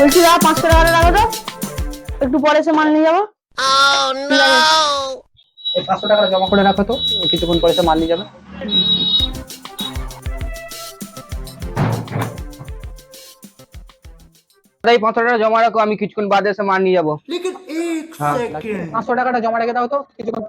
বলছি দাদা পাঁচশো টাকাটা রাখো তো একটু পরে এসে মাল নিয়ে যাব। এই পাঁচশো টাকা জমা করে রাখো তো কিছুক্ষণ পরে এসে মাল নিয়ে যাবে। এই পাঁচশো টাকা জমা রাখো আমি কিছুক্ষণ বাদে এসে মাল নিয়ে যাব। হ্যাঁ পাঁচশো টাকাটা জমা রেখে দাও তো কিছুক্ষণ।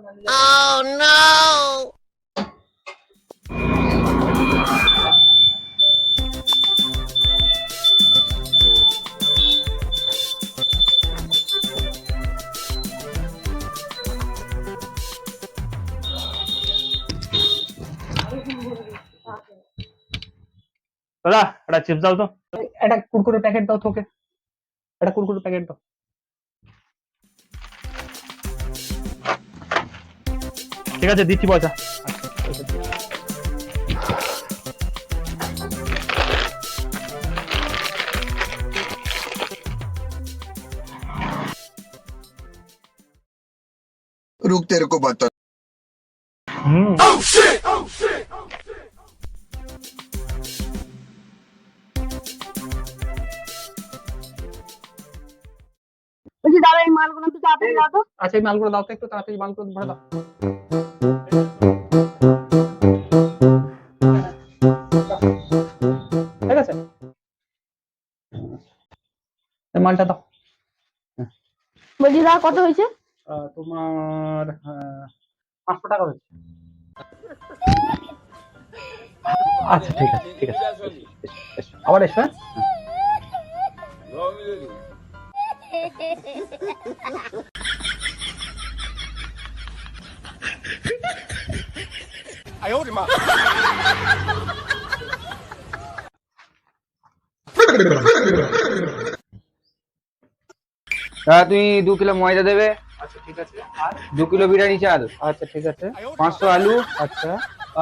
দাদা একটা চিপস দাও তো একটা কুরকুরে প্যাকেট দাও তোকে একটা কুরকুরে প্যাকেট দাও ঠিক আছে দিচ্ছি পয়সা रुक तेरे को बता হুম মালগুলো একটু তাড়াতাড়ি দাও তো। আচ্ছা এই মালগুলো দাও তো একটু তাড়াতাড়ি মালগুলো ভরে দাও। ঠিক আছে। এই মালটা দাও। বলছি দাদা কত হয়েছে? আহ, তোমার পাঁচশো টাকা হয়েছে। আচ্ছা ঠিক আছে ঠিক আছে। আবার এসো, এসো। হ্যাঁ? দাদা তুমি দু কিলো ময়দা দেবে। আচ্ছা ঠিক আছে। আর? দু কিলো বিরিয়ানি চাল। আচ্ছা ঠিক আছে। পাঁচশো আলু। আচ্ছা।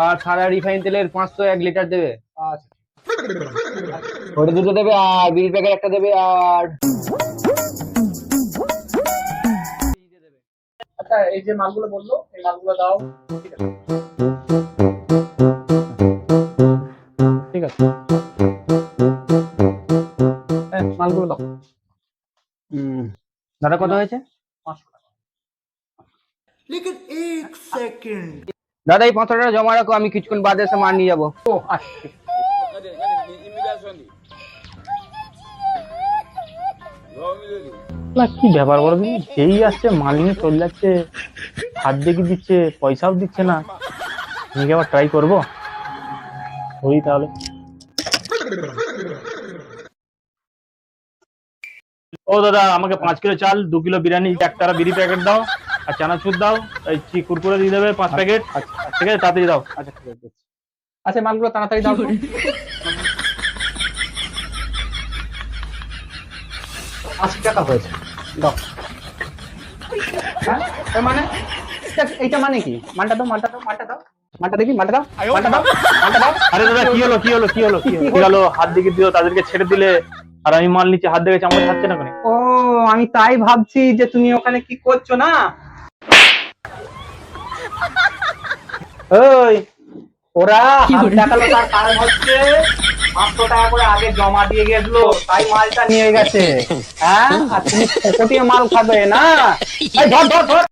আর সারা রিফাইন তেলের পাঁচশো এক লিটার দেবে। আচ্ছা ওটা দুটো দেবে আর বিড়ি প্যাকেট একটা দেবে আর আচ্ছা এই যে মালগুলো বলল এই মালগুলো দাও। ঠিক আছে। ঠিক আছে। হ্যাঁ মালগুলো দাও। দাদা কত হয়েছে? দাদা এই পাঁচশো টাকা জমা রাখো আমি কিছুক্ষণ বাদে এসে মাল নিয়ে যাব। ও আচ্ছা না কি ব্যাপার বলো দিদি যেই আসছে মাল নিয়ে চলে যাচ্ছে হাত দেখি দিচ্ছে পয়সাও দিচ্ছে না। আমি কি আবার ট্রাই করব? ওই তাহলে। ও দাদা আমাকে পাঁচ কিলো চাল দু কিলো বিরিয়ানি একটা বিড়ি প্যাকেট দাও আর চানাচুর দাও এই কুরকুরে দিয়ে দেবে পাঁচ প্যাকেট আচ্ছা আচ্ছা, ঠিক আছে তাড়াতাড়ি দাও। আচ্ছা ঠিক আছে আচ্ছা মালগুলো তাড়াতাড়ি দাও। আশি টাকা হয়েছে। দাও। হ্যাঁ? মানে? এইটা মানে কি? মালটা দাও মালটা দাও মালটা দাও। মালটা দেখি মালটা দাও মালটা দাও মালটা দাও। আরে দাদা কি হলো কি হলো কি হলো কি হলো? হাত দিকে দিও তাদেরকে ছেড়ে দিলে। আর আমি মাল নিচে হাত না কেন? ও আমি তাই ভাবছি যে তুমি ওখানে কি করছ না? ওই ওরা হাত দেখাল তার কারণ হচ্ছে পাঁচশো টাকা করে আগে জমা দিয়ে গেছিল তাই মালটা নিয়ে গেছে। হ্যাঁ? আর তুমি মাল খাবে না? ধর, ধর, ধর,